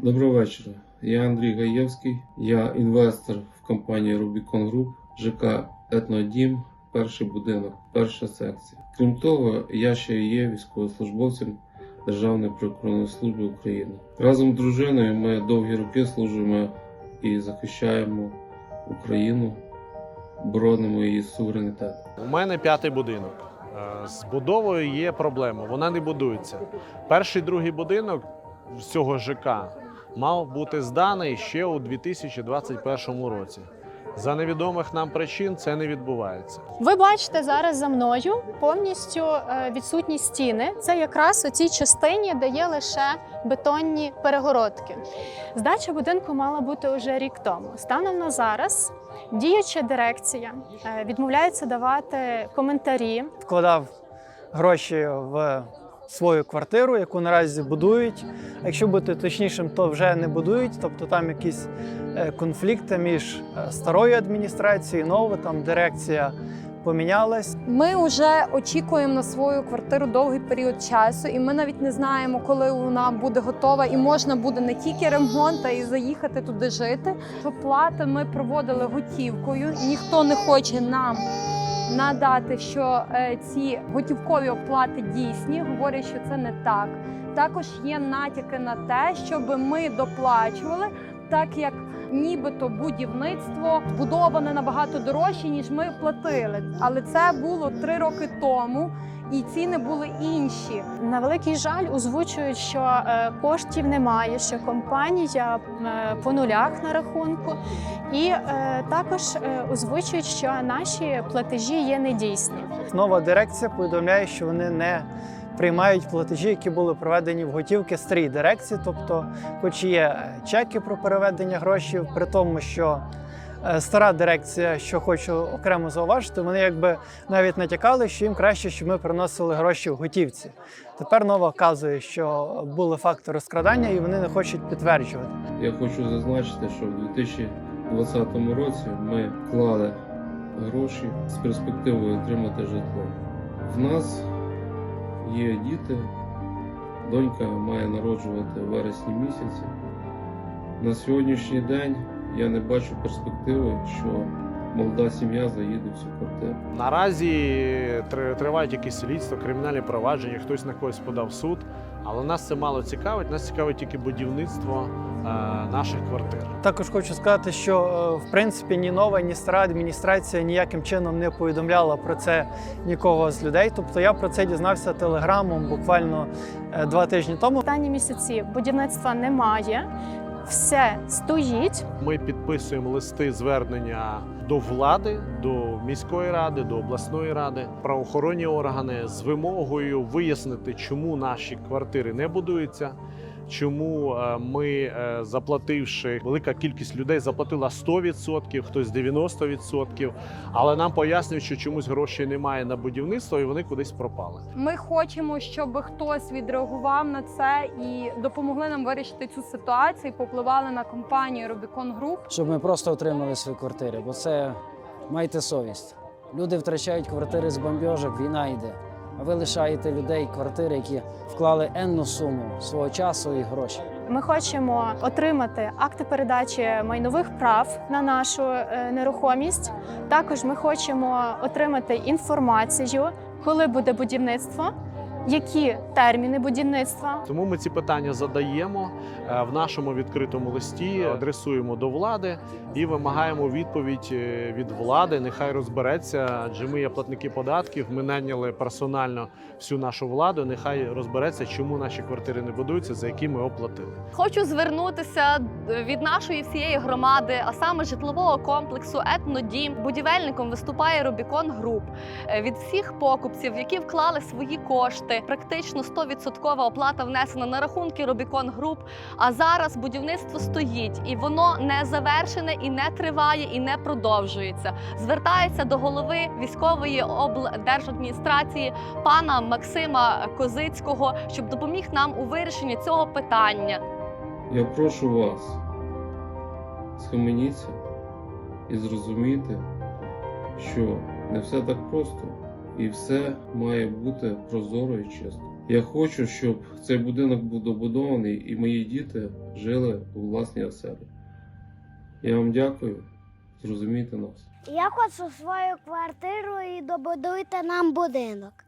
Доброго вечора. Я Андрій Гаєвський. Я інвестор в компанії Rubicon Group, ЖК Етнодім, перший будинок, перша секція. Крім того, я ще є військовослужбовцем Державної прикордонної служби України. Разом з дружиною ми довгі роки служимо і захищаємо Україну, боронимо її суверенітет. У мене п'ятий будинок. Е, З будовою є проблема, вона не будується. Перший другий будинок з цього ЖК мав бути зданий ще у 2021 році. За невідомих нам причин це не відбувається. Ви бачите зараз за мною повністю е, відсутні стіни. Це якраз у цій частині, де є лише бетонні перегородки. Здача будинку мала бути уже рік тому. Станом на зараз діюча дирекція е, відмовляється давати коментарі вкладав гроші в свою квартиру, яку наразі будують. Якщо бути точнішим, то вже не будують. Тобто там якісь е, конфлікти між е, старою адміністрацією новою, там дирекція помінялась. Ми вже очікуємо на свою квартиру довгий період часу, і ми навіть не знаємо, коли вона буде готова, і можна буде не тільки ремонт, а й заїхати туди жити. Оплати ми проводили готівкою. Ніхто не хоче нам надати, що е, ці готівкові оплати дійсні. Говорять, що це не так. Також є натяки на те, щоб ми доплачували, так як нібито будівництво будоване набагато дорожче, ніж ми платили. Але це було три роки тому, і ціни були інші. На великий жаль, озвучують, що е, коштів немає, що компанія е, по нулях на рахунку, і е, також озвучують, що наші платежі є недійсні. Нова дирекція повідомляє, що вони не приймають платежі, які були проведені в готівки старій дирекції. Тобто, хоч є чеки про переведення грошей, при тому, що стара дирекція, що хочу окремо зауважити, вони якби навіть натякали, що їм краще, щоб ми приносили гроші в готівці. Tепер нова вказує, що були факти розкрадання, і вони не хочуть підтверджувати. Я хочу зазначити, що в 2020 році ми вклали гроші з перспективою отримати житло. В нас є діти, донька має народжувати в вересні місяці. На сьогоднішній день я не бачу перспективи, що молода сім'я заїде в цю квартиру. Наразі тривають якісь слідства, кримінальні провадження, хтось на когось подав суд. Але нас це мало цікавить. Нас цікавить тільки будівництво е, наших квартир. Також хочу сказати, що е, в принципі ні нова, ні стара адміністрація ніяким чином не повідомляла про це нікого з людей. Тобто я про це дізнався телеграмом буквально е, два тижні тому. Останні місяці будівництва немає, все стоїть. Ми підписуємо листи звернення до влади, до міської ради, до обласної ради, правоохоронні органи з вимогою вияснити, чому наші квартири не будуються. Чому е, ми, е, заплативши велика кількість людей, заплатила 100%, хтось 90%, але нам пояснюють, що чомусь грошей немає на будівництво і вони кудись пропали. Ми хочемо, щоб хтось відреагував на це і допомогли нам вирішити цю ситуацію. і Попливали на компанію Rubicon Group. щоб ми просто отримали свої квартири, бо це майте совість. Люди втрачають квартири з бомбьожок, війна йде. Ви лишаєте людей квартири, які вклали енну суму свого часу і гроші. Ми хочемо отримати акти передачі майнових прав на нашу е, нерухомість. Також ми хочемо отримати інформацію, коли буде будівництво, які терміни будівництва. Тому ми ці питання задаємо е, в нашому відкритому листі, адресуємо до влади і вимагаємо відповідь е, від влади. Нехай розбереться, адже ми є платники податків. Ми найняли персонально всю нашу владу. Нехай розбереться, чому наші квартири не будуються, за які ми оплатили. Хочу звернутися від нашої всієї громади, а саме житлового комплексу Етнодім. Будівельником виступає Рубікон Груп. Е, Від всіх покупців, які вклали свої кошти, практично 100% оплата внесена на рахунки Рубікон Груп. А зараз будівництво стоїть, і воно не завершене, і не триває, і не продовжується. Звертається до голови військової облдержадміністрації пана Максима Козицького, щоб допоміг нам у вирішенні цього питання. Я прошу вас, схаменіться і зрозуміти, що не все так просто, і все має бути прозоро і чесно. Я хочу, щоб цей будинок був добудований і мої діти жили у власній оселі. Я вам дякую. Зрозумійте нас. Я хочу свою квартиру і добудуйте нам будинок.